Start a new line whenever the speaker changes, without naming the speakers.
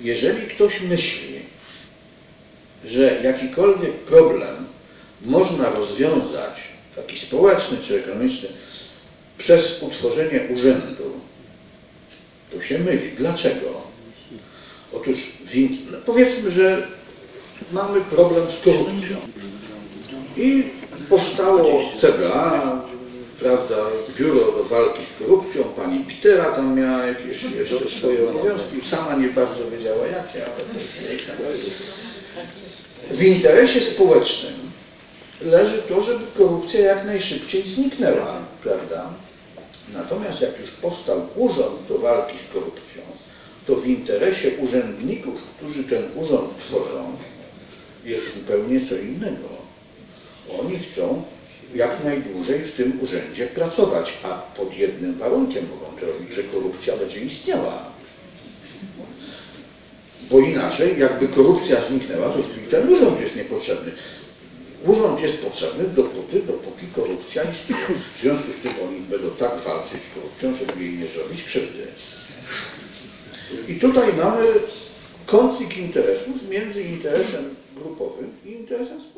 Jeżeli ktoś myśli, że jakikolwiek problem można rozwiązać, taki społeczny czy ekonomiczny, przez utworzenie urzędu, to się myli. Dlaczego? Otóż no powiedzmy, że mamy problem z korupcją i powstało CBA, prawda, Biuro Walki z Korupcją, pani Pitera tam miała jakieś jeszcze swoje obowiązki, sama nie bardzo wiedziała jakie, ale to jest jej. W interesie społecznym leży to, żeby korupcja jak najszybciej zniknęła, prawda? Natomiast jak już powstał urząd do walki z korupcją, to w interesie urzędników, którzy ten urząd tworzą, jest zupełnie co innego. Oni chcą jak najdłużej w tym urzędzie pracować, a pod jednym warunkiem mogą to robić, że korupcja będzie istniała. Bo inaczej, jakby korupcja zniknęła, to ten urząd jest niepotrzebny. Urząd jest potrzebny dopóty, dopóki korupcja istnieje. W związku z tym oni będą tak walczyć z korupcją, żeby jej nie zrobić krzywdy. I tutaj mamy konflikt interesów między interesem grupowym i interesem społecznym.